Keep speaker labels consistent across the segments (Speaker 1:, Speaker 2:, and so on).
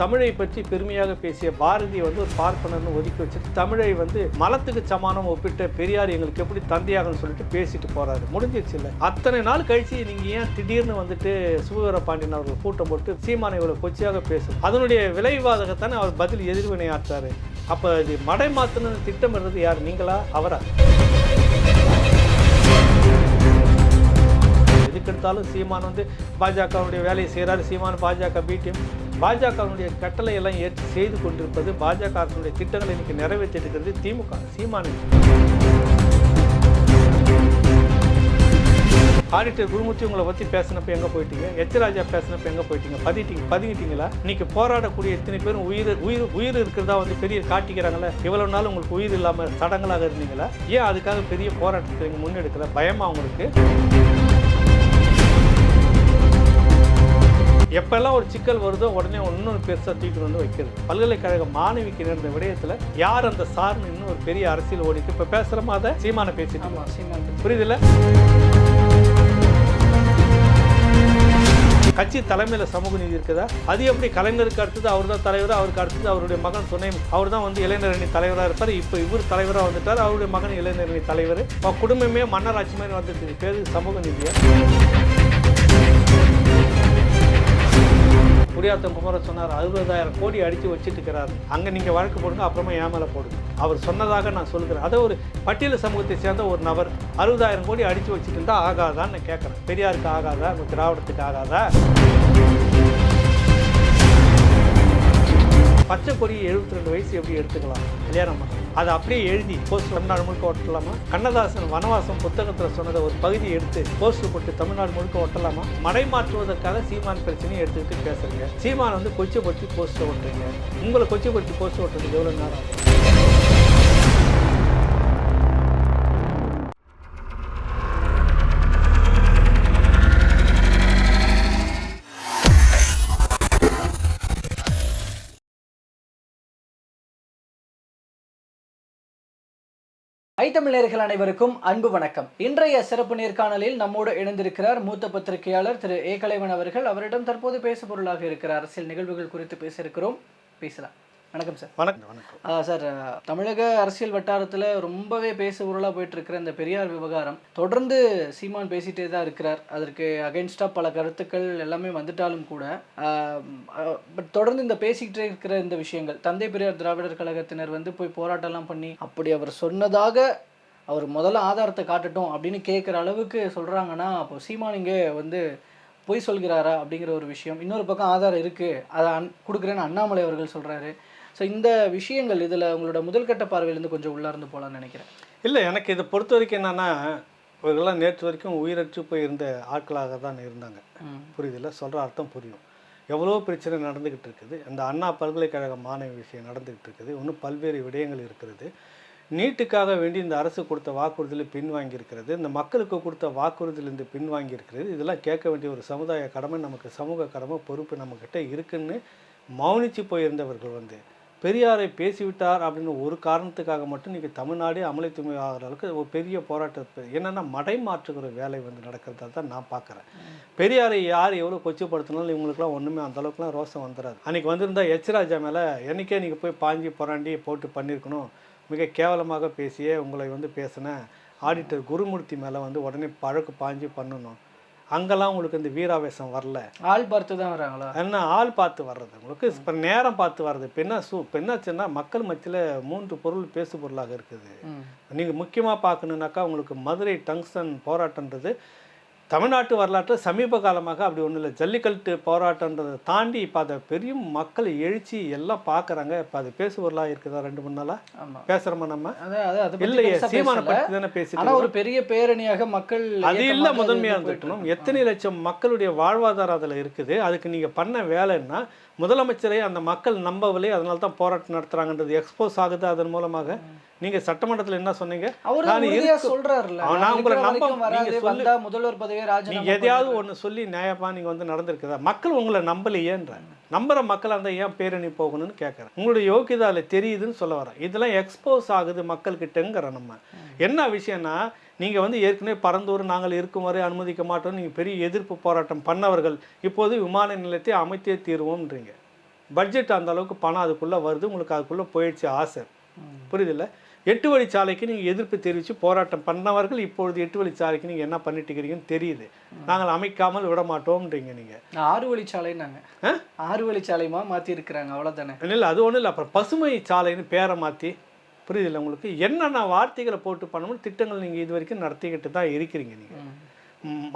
Speaker 1: தமிழை பற்றி பெருமையாக பேசிய பாரதி வந்து ஒரு பார்ப்பனர்னு ஒதுக்கி வச்சுட்டு தமிழை வந்து மலத்துக்கு சமானம் ஒப்பிட்ட பெரியார் எங்களுக்கு எப்படி தந்தையாகன்னு சொல்லிட்டு பேசிட்டு போறாரு. முடிஞ்சிருச்சு இல்லை. அத்தனை நாள் கழிச்சு நீங்க ஏன் திடீர்னு வந்துட்டு சுபவீர பாண்டியன் அவர்கள் கூட்டம் போட்டு சீமானை இவ்வளவு கொச்சியாக பேசும்? அதனுடைய விளைவாகத்தானே அவர் பதில் எதிர்வினை ஆற்றாரு. அப்ப இது மடை மாத்தணும்னு திட்டமிடுறது யார்? நீங்களா? அவரா? எதுக்கெடுத்தாலும் சீமான் வந்து பாஜகவுடைய வேலையை செய்கிறாரு சீமான் பாஜக பிடிஎம் பாஜகவினுடைய கட்டளை எல்லாம் ஏற்று செய்து கொண்டிருப்பது பாஜக அரசுடைய திட்டங்களை இன்னைக்கு நிறைவேற்றிட்டு இருக்கிறது திமுக சீமான் ஆடிட்டர் குருமூர்த்தி உங்களை பற்றி பேசினப்ப எங்கே போயிட்டீங்க? எச்சராஜா பேசினப்ப எங்கே போயிட்டீங்க? பதிட்டீங்க பதுங்கிட்டீங்களா? இன்னைக்கு போராடக்கூடிய எத்தனை பேரும் உயிர் உயிர் உயிர் இருக்கிறதா வந்து பெரிய காட்டிக்கிறாங்களே இவ்வளோ நாள் உங்களுக்கு உயிர் இல்லாமல் சடங்களாக இருந்தீங்களா? ஏன் அதுக்காக பெரிய போராட்டத்தை நீங்கள் முன்னெடுக்கல பயமா உங்களுக்கு? எப்பெல்லாம் ஒரு சிக்கல் வருதோ உடனே இன்னொரு பெருசாக தூக்கிட்டு வந்து வைக்கிறது. பல்கலைக்கழக மாணவிக்கு நேர்ந்த விடயத்தில் யார் அந்த சார்னு இன்னும் ஒரு பெரிய அரசியல் ஓடிட்டு இப்போ பேசுகிறோமா அதை சீமான பேசிட்டு புரியுதுல்ல? கட்சி தலைமையில சமூக நீதி இருக்குதா? அது எப்படி கலைஞருக்கு அடுத்தது அவர் தான் தலைவர்? அவருக்கு அடுத்தது அவருடைய மகன் துணை அவர் தான் வந்து இளைஞரணி தலைவராக இருப்பார். இப்போ இவர் தலைவராக வந்துட்டார் அவருடைய மகன் இளைஞரணி தலைவர். குடும்பமே மன்னராட்சி மாதிரி வந்துட்டு பேரு சமூக நீதியா? குடியாத்தம் குமரன் சொன்னார் அறுபதாயிரம் கோடி அடித்து வச்சுட்டு இருக்கிறார் அங்கே நீங்கள் வழக்கு போடுங்க அப்புறமா என் மேலே போடுங்க. அவர் சொன்னதாக நான் சொல்கிறேன் அதை ஒரு பட்டியல் சமூகத்தை சேர்ந்த ஒரு நபர் அறுபதாயிரம் கோடி அடித்து வச்சுட்டு இருந்தால் ஆகாதான்னு நான் கேட்குறேன். பெரியாருக்கு ஆகாதா? உங்கள் திராவிடத்துக்கு ஆகாதா? பச்சை கொடி எழுபத்தி ரெண்டு வயசு எப்படி எடுத்துக்கலாம்? கல்யாணம் பண்ண அதை அப்படியே எழுதி போஸ்ட் தமிழ்நாடு முழுக்க ஓட்டலாமா? கண்ணதாசன் வனவாசம் புத்தகத்தில் சொன்னதை ஒரு பகுதியை எடுத்து போஸ்டர் போட்டு தமிழ்நாடு முழுக்க ஓட்டலாமா? மடை மாற்றுவதற்காக சீமான் பிரச்சனையை எடுத்துக்கிட்டு பேசுறீங்க. சீமான் வந்து கொச்சைப்படுத்தி போஸ்டர் ஒட்டுறீங்க உங்களை கொச்சைப்படுத்தி போஸ்டர் ஓட்டுறதுக்கு எவ்வளோ நேரம் ஆகும்?
Speaker 2: தமிழர்கள் அனைவருக்கும் அன்பு வணக்கம். இன்றைய சிறப்பு நேர்காணலில் நம்மோடு இணைந்திருக்கிறார் மூத்த பத்திரிகையாளர் திரு ஏ கலைவன் அவர்கள். அவரிடம் தற்போது பேச பொருளாக இருக்கிற அரசியல் நிகழ்வுகள் குறித்து பேசியிருக்கிறோம். பேசலாம். வணக்கம் சார்.
Speaker 1: வணக்கம். வணக்கம்.
Speaker 2: சார் தமிழக அரசியல் வட்டாரத்தில் ரொம்பவே பேசு பொருளாக போயிட்டு இருக்கிற இந்த பெரியார் விவகாரம் தொடர்ந்து சீமான் பேசிட்டே தான் இருக்கிறார். அதற்கு அகைன்ஸ்டாக பல கருத்துக்கள் எல்லாமே வந்துட்டாலும் கூட பட் தொடர்ந்து இந்த பேசிக்கிட்டே இருக்கிற இந்த விஷயங்கள் தந்தை பெரியார் திராவிடர் கழகத்தினர் வந்து போய் போராட்டம்லாம் பண்ணி அப்படி அவர் சொன்னதாக அவர் முதல்ல ஆதாரத்தை காட்டட்டும் அப்படின்னு கேட்குற அளவுக்கு சொல்கிறாங்கன்னா அப்போ சீமான் இங்கே வந்து பொய் சொல்கிறாரா அப்படிங்கிற ஒரு விஷயம். இன்னொரு பக்கம் ஆதாரம் இருக்குது அதை அன் கொடுக்குறேன்னு அண்ணாமலை அவர்கள் சொல்கிறாரு ஸோ இந்த விஷயங்கள் இதில் உங்களோட முதல்கட்ட பார்வையிலேருந்து கொஞ்சம் உள்ளார்ந்து போகலான்னு நினைக்கிறேன்.
Speaker 1: இல்லை எனக்கு இதை பொறுத்த வரைக்கும் என்னன்னா இவர்கள்லாம் நேற்று வரைக்கும் உயிரற்று போய் இருந்த ஆட்களாக தான் இருந்தாங்க. புரியுதுல்ல? சொல்கிற அர்த்தம் புரியும். எவ்வளோ பிரச்சனை நடந்துக்கிட்டு இருக்குது அந்த அண்ணா பல்கலைக்கழக மாணவி விஷயம் நடந்துக்கிட்டு இருக்குது இன்னும் பல்வேறு விடயங்கள் இருக்கிறது. நீட்டுக்காக வேண்டி இந்த அரசு கொடுத்த வாக்குறுதியில் பின்வாங்கியிருக்கிறது இந்த மக்களுக்கு கொடுத்த வாக்குறுதியிலிருந்து பின்வாங்கியிருக்கிறது இதெல்லாம் கேட்க வேண்டிய ஒரு சமுதாய கடமை நமக்கு சமூக கடமை பொறுப்பு நம்மக்கிட்ட இருக்குன்னு மௌனிச்சு போயிருந்தவர்கள் வந்து பெரியாரை பேசிவிட்டார் அப்படின்னு ஒரு காரணத்துக்காக மட்டும் இன்றைக்கி தமிழ்நாடே அமளி தூய்மை ஆகிற அளவுக்கு ஒரு பெரிய போராட்டத்தை என்னென்னா மடை மாற்றுகிற வேலை வந்து நடக்கிறதா தான் நான் பார்க்குறேன். பெரியாரை யார் எவ்வளோ கொச்சப்படுத்தினாலும் இவங்களுக்குலாம் ஒன்றுமே அந்த அளவுக்குலாம் ரோசம் வந்துடாது அன்றைக்கி வந்திருந்தா எச் ராஜா மேலே என்னைக்கே நீங்கள் போய் பாஞ்சி புராண்டி போட்டு பண்ணியிருக்கணும் மிக கேவலமாக பேசியே உங்களை வந்து பேசின ஆடிட்டர் குருமூர்த்தி மேலே வந்து உடனே பழக்கு பாஞ்சு பண்ணணும். அங்கெல்லாம் உங்களுக்கு இந்த வீராவேசம் வரல.
Speaker 2: ஆள் பார்த்து தான் வராங்களா?
Speaker 1: என்ன ஆள் பார்த்து வர்றது உங்களுக்கு இப்போ நேரம் பார்த்து வர்றது. இப்போ என்ன சூ இப்போ என்னாச்சுன்னா மக்கள் மத்தியில் மூன்று பொருள் பேசு பொருளாக இருக்குது நீங்கள் முக்கியமாக பார்க்கணுன்னாக்கா உங்களுக்கு மதுரை டங்ஸ்டன் போராட்டன்றது தமிழ்நாட்டு வரலாற்றில் சமீப காலமாக அப்படி ஒன்றும் இல்லை. ஜல்லிக்கட்டு போராட்டன்றதை தாண்டி இப்போ அதை பெரிய மக்கள் எழுச்சி எல்லாம் பார்க்குறாங்க இப்போ அது பேசு பொருளாக இருக்குதா ரெண்டு மூணு நாளாக பேசுகிறோமா நம்ம? இல்லையே சீமான. பற்றி தானே பேசிட்டு
Speaker 2: ஒரு பெரிய பேரணியாக மக்கள்
Speaker 1: அது இல்லை முதன்மையாக
Speaker 2: போயிட்டு
Speaker 1: எத்தனை லட்சம் மக்களுடைய வாழ்வாதாரம் அதில் இருக்குது. அதுக்கு நீங்கள் பண்ண வேலைன்னா முதலமைச்சரை அந்த மக்கள் நம்பவில்லை அதனால தான் போராட்டம் நடத்துகிறாங்கன்றது எக்ஸ்போஸ் ஆகுது. அதன் மூலமாக நீங்கள் சட்டமன்றத்தில் என்ன சொன்னீங்க? நான்
Speaker 2: சொல்றாருல்ல.
Speaker 1: உங்களை நம்ப- நீங்க
Speaker 2: முதல்வர் பதவியை
Speaker 1: நீங்க எதையாவது ஒன்று சொல்லி நியாயப்பா நீங்கள் வந்து நடந்திருக்குதா? மக்கள் உங்களை நம்பலையேன்ற நம்புற மக்கள் அந்த ஏன் பேரணி போகணும்னு கேட்குறேன் உங்களுடைய யோகியதை அதில் தெரியுதுன்னு சொல்ல வரேன். இதெல்லாம் எக்ஸ்போஸ் ஆகுது மக்கள்கிட்டங்கிற நம்ம. என்ன விஷயம்னா நீங்கள் வந்து ஏற்கனவே பரந்தூர் நாங்கள் இருக்கும் வரை அனுமதிக்க மாட்டோம் நீங்கள் பெரிய எதிர்ப்பு போராட்டம் பண்ணவர்கள் இப்போது விமான நிலையத்தை அமைத்தே தீருவோம்ன்றீங்க. பட்ஜெட் அந்த அளவுக்கு பணம் அதுக்குள்ளே வருது உங்களுக்கு அதுக்குள்ளே போயிடுச்சு ஆசை. புரியுதில்லை? எட்டு வழிச்சாலைக்கு நீங்கள் எதிர்ப்பு தெரிவித்து போராட்டம் பண்ணவர்கள் இப்பொழுது எட்டு வழிச்சாலைக்கு நீங்கள் என்ன பண்ணிட்டு இருக்கிறீங்கன்னு தெரியுது. நாங்கள் அமைக்காமல் விட மாட்டோம்ன்றீங்க நீங்கள்
Speaker 2: ஆறு வழிச்சாலைன்னாங்க.
Speaker 1: ஆ?
Speaker 2: ஆறு வழிச்சாலையுமா மாற்றி இருக்கிறாங்க அவ்வளோதானே
Speaker 1: இல்லை அது ஒன்றும் இல்லை. அப்புறம் பசுமை சாலைன்னு பேரை மாற்றி புரியுதில்ல உங்களுக்கு? என்னென்ன வார்த்தைகளை போட்டு பண்ணணும் திட்டங்கள் நீங்கள் இது வரைக்கும் நடத்திக்கிட்டு தான் இருக்கிறீங்க நீங்கள்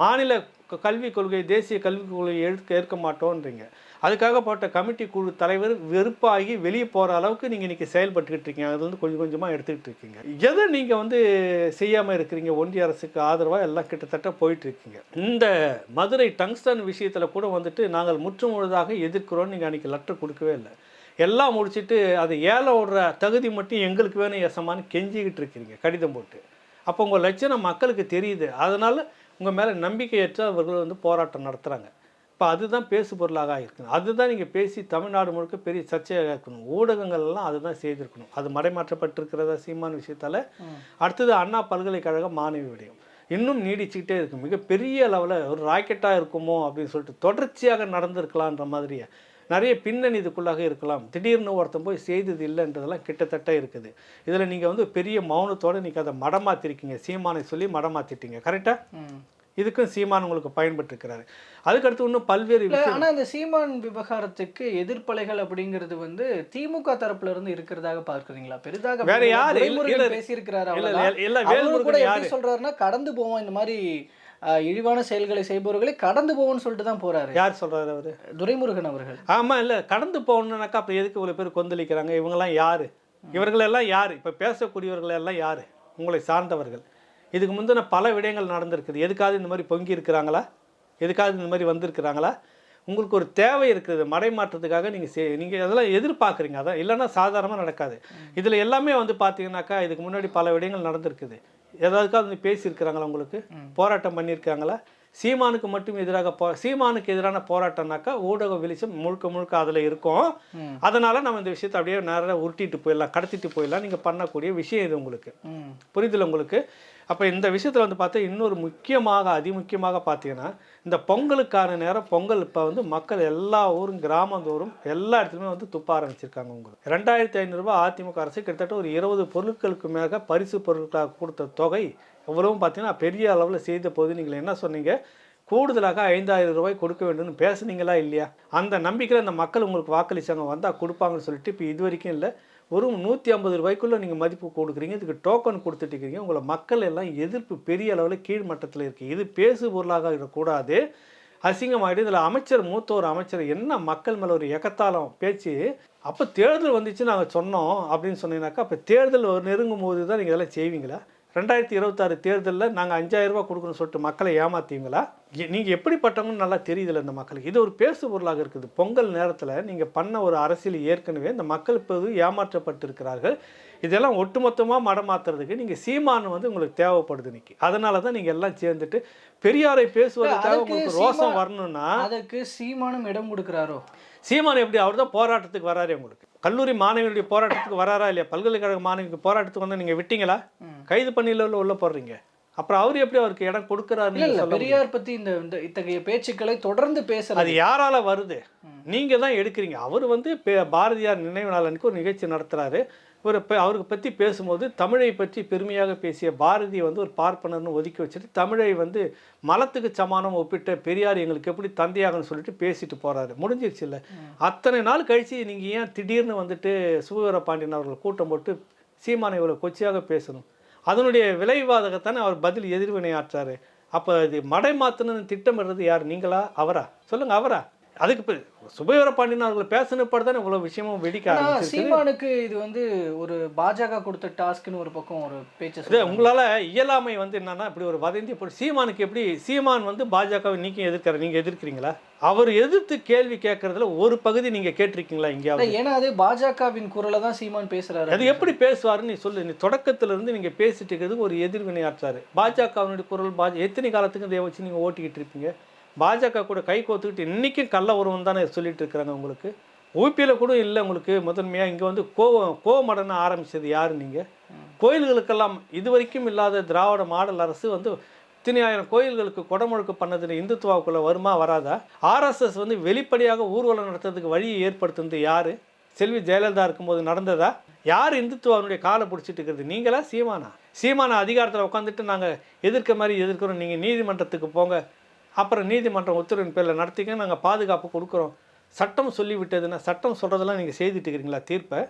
Speaker 1: மாநில கல்விக் கொள்கை தேசிய கல்விக் கொள்கையை ஏற்க ஏற்க மாட்டோன்றீங்க. அதுக்காக போட்ட கமிட்டி குழு தலைவர் வெறுப்பாகி வெளியே போகிற அளவுக்கு நீங்கள் இன்றைக்கி செயல்பட்டுக்கிட்டு இருக்கீங்க. அது வந்து கொஞ்சம் கொஞ்சமாக எடுத்துக்கிட்டு இருக்கீங்க. எதை நீங்கள் வந்து செய்யாமல் இருக்கிறீங்க? ஒன்றிய அரசுக்கு ஆதரவாக எல்லாம் கிட்டத்தட்ட போயிட்டுருக்கீங்க இந்த மதுரை டங்ஸ்டன் விஷயத்தில் கூட வந்துட்டு நாங்கள் முற்றுமுழுதாக எதிர்க்கிறோன்னு நீங்கள் அன்றைக்கி லெட்டர் கொடுக்கவே இல்லை. எல்லாம் முடிச்சுட்டு அது ஏழை விடுற தகுதி மட்டும் எங்களுக்கு வேணும் எசமான்னு கெஞ்சிக்கிட்டு இருக்கிறீங்க கடிதம் போட்டு. அப்போ உங்கள் லட்சணம் மக்களுக்கு தெரியுது. அதனால் உங்கள் மேலே நம்பிக்கையற்ற அவர்கள் வந்து போராட்டம் நடத்துகிறாங்க இப்போ அதுதான் பேசு பொருளாக இருக்கணும். அதுதான் நீங்கள் பேசி தமிழ்நாடு முழுக்க பெரிய சர்ச்சையாக இருக்கணும். ஊடகங்கள் எல்லாம் அதுதான் செய்திருக்கணும். அது மறைமாற்றப்பட்டிருக்கிறதா சீமான் விஷயத்தால். அடுத்தது அண்ணா பல்கலைக்கழக மாணவி விடயம். இன்னும் நீடிச்சுக்கிட்டே இருக்கு. மிகப்பெரிய லெவலில் ஒரு ராக்கெட்டாக இருக்குமோ அப்படின்னு சொல்லிட்டு தொடர்ச்சியாக நடந்திருக்கலான்ற மாதிரியே நிறைய பின்னணி இதுக்குள்ளாக இருக்கலாம். திடீர்னு ஒருத்தன் போய் செய்தது இல்லைன்றதெல்லாம் கிட்டத்தட்ட இருக்குது. இதில் நீங்கள் வந்து பெரிய மௌனத்தோடு நீங்கள் அதை மடமாத்திருக்கீங்க. சீமானை சொல்லி மடமாத்திட்டீங்க. கரெக்டாக இதுக்கும் சீமான் உங்களுக்கு பயன்பட்டுருக்கிறாரு. அதுக்கடுத்து இன்னும் பல்வேறு
Speaker 2: இல்ல
Speaker 1: விஷயம்
Speaker 2: ஆனா இந்த சீமான் விவகாரத்துக்கு எதிர்ப்பலைகள் அப்படிங்கிறது வந்து திமுக தரப்புல இருந்து இருக்கிறதாக பார்க்கறீங்களா? பெரிதாக
Speaker 1: வேற யாரு?
Speaker 2: பேசியிருக்கிறாரு கூட
Speaker 1: யாரு?
Speaker 2: சொல்றாருன்னா கடந்து போவோம் இந்த மாதிரி இழிவான செயல்களை செய்பவர்களை கடந்து போவோம்னு சொல்லிட்டு தான் போறாரு.
Speaker 1: யார் சொல்கிறாரு அவர்?
Speaker 2: துரைமுருகன் அவர்கள்.
Speaker 1: ஆமாம் இல்லை கடந்து போகணுன்னாக்கா அப்புறம் எதுக்கு இவ்வளோ பேர் கொந்தளிக்கிறாங்க? இவங்கெல்லாம் யார்? இவர்களெல்லாம் யார்? இப்போ பேசக்கூடியவர்கள் எல்லாம் யார்? உங்களை சார்ந்தவர்கள். இதுக்கு முந்தின பல விடயங்கள் நடந்திருக்குது. எதுக்காவது இந்த மாதிரி பொங்கி இருக்கிறாங்களா? எதுக்காவது இந்த மாதிரி வந்திருக்கிறாங்களா? உங்களுக்கு ஒரு தேவை இருக்குது. மடைமாற்றத்துக்காக நீங்கள் செய் நீங்கள் அதெல்லாம் எதிர்பார்க்குறீங்க. அதான் இல்லைன்னா சாதாரணமாக நடக்காது. இதில் எல்லாமே வந்து பார்த்தீங்கன்னாக்கா இதுக்கு முன்னாடி பல விடயங்கள் நடந்திருக்குது. ஏதாவதுக்காவது வந்து பேசியிருக்கிறாங்களா உங்களுக்கு? போராட்டம் பண்ணியிருக்காங்களா சீமானுக்கு மட்டும் எதிராக போ சீமானுக்கு எதிரான போராட்டம்னாக்கா ஊடக வெளிச்சம் முழுக்க முழுக்க அதில் இருக்கும். அதனால நம்ம இந்த விஷயத்தை அப்படியே நேராக உருட்டிட்டு போயிடலாம் கடத்திட்டு போயிடலாம். நீங்கள் பண்ணக்கூடிய விஷயம் இது உங்களுக்கு.
Speaker 2: ம்.
Speaker 1: புரியுதுல உங்களுக்கு? அப்போ இந்த விஷயத்தில் வந்து பார்த்தா இன்னொரு முக்கியமாக அதிமுக்கியமாக பார்த்தீங்கன்னா இந்த பொங்கலுக்கான நேரம் பொங்கல் இப்போ வந்து மக்கள் எல்லா ஊரும் கிராமந்தோறும் எல்லா இடத்துலையுமே வந்து துப்ப ஆரம்பிச்சிருக்காங்க உங்களுக்கு ரெண்டாயிரத்தி ஐநூறுரூவா அதிமுக அரசு கிட்டத்தட்ட ஒரு இருபது பொருட்களுக்கு மேக பரிசு பொருட்களாக கொடுத்த தொகை எவ்வளவும் பார்த்தீங்கன்னா பெரிய அளவில் செய்த போது நீங்கள் என்ன சொன்னீங்க? கூடுதலாக ஐந்தாயிரம் ரூபாய் கொடுக்க வேண்டும்னு பேசுனீங்களா இல்லையா? அந்த நம்பிக்கையில் அந்த மக்கள் உங்களுக்கு வாக்களிச்சாங்க வந்தால் கொடுப்பாங்கன்னு சொல்லிட்டு இப்போ இது வரைக்கும் இல்லை. ஒரு நூற்றி ஐம்பது ரூபாய்க்குள்ளே நீங்கள் மதிப்பு கொடுக்குறீங்க இதுக்கு டோக்கன் கொடுத்துட்டு இருக்கீங்க உங்களை மக்கள் எல்லாம் எதிர்ப்பு பெரிய அளவில் கீழ் மட்டத்தில் இருக்குது இது பேசு பொருளாக இருக்கக்கூடாது. அசிங்கமாகிட்டு இதில் அமைச்சர் மூத்த ஒரு அமைச்சர் என்ன மக்கள் மேலே ஒரு எகத்தாளம் பேச்சு? அப்போ தேர்தல் வந்துச்சு நாங்கள் சொன்னோம் அப்படின்னு சொன்னீங்கன்னாக்கா அப்போ தேர்தல் ஒரு நெருங்கும் போது தான் நீங்கள் இதெல்லாம் செய்வீங்களா? ரெண்டாயிரத்தி இருபத்தாறு தேர்தலில் நாங்கள் அஞ்சாயிரம் ரூபாய் கொடுக்கணும்னு சொல்லிட்டு மக்களை ஏமாத்தீங்களா? நீங்கள் எப்படிப்பட்டவங்கன்னு நல்லா தெரியுதுல்ல இந்த மக்களுக்கு. இது ஒரு பேசு பொருளாக இருக்குது. பொங்கல் நேரத்தில் நீங்கள் பண்ண ஒரு அரசியல் ஏற்கனவே இந்த மக்கள் இப்போது ஏமாற்றப்பட்டிருக்கிறார்கள். இதெல்லாம் ஒட்டுமொத்தமாக மடமாத்துறதுக்கு நீங்கள் சீமான் வந்து உங்களுக்கு தேவைப்படுது இன்னைக்கு. அதனால தான் நீங்கள் எல்லாம் சேர்ந்துட்டு பெரியாரை பேசுவதற்காக உங்களுக்கு ரோசம்
Speaker 2: சீமா-
Speaker 1: வரணும்னா
Speaker 2: அதற்கு சீமானும் இடம் கொடுக்குறாரோ?
Speaker 1: சீமான் எப்படி? அவர் தான் போராட்டத்துக்கு வராரு உங்களுக்கு. கல்லூரி மாணவிகளுடைய போராட்டத்துக்கு வராரா இல்லையா? பல்கலைக்கழக மாணவிக்கு போராட்டத்துக்கு வந்து நீங்கள் விட்டீங்களா. கைது பண்ணியில் உள்ள போடுறீங்க. அப்புறம் அவர் எப்படி அவருக்கு இடம்
Speaker 2: இல்ல
Speaker 1: கொடுக்குறாருன்னு
Speaker 2: இல்ல? பெரியார் பத்தி இந்த இந்த இத்தகைய பேச்சுக்களை தொடர்ந்து
Speaker 1: அது
Speaker 2: பேசுறது
Speaker 1: யாரால வருது? நீங்க தான் எடுக்கிறீங்க. அவர் வந்து பாரதியார் நினைவு நாள் அன்னைக்கு ஒரு நிகழ்ச்சி நடத்துறாரு. பே- அவருக்கு பற்றி பேசும்போது தமிழை பற்றி பெருமையாக பேசிய பாரதி வந்து ஒரு பார்ப்பனர்னு ஒதுக்கி வச்சுட்டு தமிழை வந்து மலத்துக்கு சமானம் ஒப்பிட்ட பெரியார் எங்களுக்கு எப்படி தந்தையாகன்னு சொல்லிட்டு பேசிட்டு போறாரு. முடிஞ்சிருச்சு இல்லை அத்தனை நாள் கழிச்சு நீங்க ஏன் திடீர்னு வந்துட்டு சுபவீர பாண்டியன் அவர்கள் கூட்டம் போட்டு சீமானை இவ்வளோ கொச்சையாக பேசணும்? அதனுடைய விளைவாகத்தானே அவர் பதில் எதிர்வினை ஆற்றாரு அப்போ இது மடை மாற்றணும்னு திட்டமிடுறது யார்? நீங்களா? அவரா? சொல்லுங்க அவரா? அதுக்கு இப்போ சுபவீர பாண்டியன் அவர்கள் பேசினப்பட தானே இவ்வளோ விஷயமும் வெடிக்க
Speaker 2: சீமானுக்கு இது வந்து ஒரு பாஜக கொடுத்த டாஸ்க்னு ஒரு பக்கம் ஒரு பேச்சு சொல்றாங்க.
Speaker 1: உங்களால இயலாமை வந்து என்னன்னா இப்படி ஒரு வதந்தி போட்டு சீமானுக்கு எப்படி சீமான் வந்து பாஜகவை நீக்கி எதிர்க்கிற நீங்க எதிர்க்கிறீங்களா? அவர் எதிர்த்து கேள்வி கேட்கறதுல ஒரு பகுதி நீங்க கேட்டிருக்கீங்களா
Speaker 2: இல்ல,
Speaker 1: எங்கேயாவது
Speaker 2: ஏன்னா அது பாஜகவின் குரலை தான் சீமான் பேசுறாரு.
Speaker 1: அது எப்படி பேசுவாருன்னு நீ சொல்லு. நீ தொடக்கத்துல இருந்து நீங்க பேசிட்டு இருக்கிறது ஒரு எதிர்வினை ஆற்றாரு பாஜகவினுடைய குரல் பாஜ எத்தனை காலத்துக்கு இதை வச்சு நீங்க ஓட்டிக்கிட்டு இருப்பீங்க? பாஜக கூட கை கோத்துக்கிட்டு இன்றைக்கும் கள்ள உருவம் தானே சொல்லிட்டு இருக்கிறாங்க உங்களுக்கு? ஊபியில் கூட இல்லை உங்களுக்கு முதன்மையாக இங்கே வந்து கோவம் கோவமடன ஆரம்பிச்சது யார் நீங்கள் கோயில்களுக்கெல்லாம் இது வரைக்கும் இல்லாத திராவிட மாடல் அரசு வந்து இத்தனையாயிரம் கோயில்களுக்கு குடமுழுக்கு பண்ணது இந்துத்துவாவுக்குள்ளே வருமா வராதா? ஆர்எஸ்எஸ் வந்து வெளிப்படையாக ஊர்வலம் நடத்துறதுக்கு வழியை ஏற்படுத்துனது யார்? செல்வி ஜெயலலிதா இருக்கும்போது நடந்ததா? யார் இந்துத்துவாவினுடைய காலை பிடிச்சிட்டு இருக்கிறது? நீங்களா? சீமானா? சீமானா அதிகாரத்தில் உட்காந்துட்டு நாங்கள் எதிர்க்க மாதிரி எதிர்க்கிறோம். நீங்கள் நீதிமன்றத்துக்கு போங்க. அப்புறம் நீதிமன்றம் உத்தரவின் பேரில் நடத்திக்க நாங்கள் பாதுகாப்பு கொடுக்குறோம். சட்டம் சொல்லிவிட்டதுன்னா சட்டம் சொல்கிறதெல்லாம் நீங்கள் செய்துட்டு இருக்கிறீங்களா தீர்ப்பை?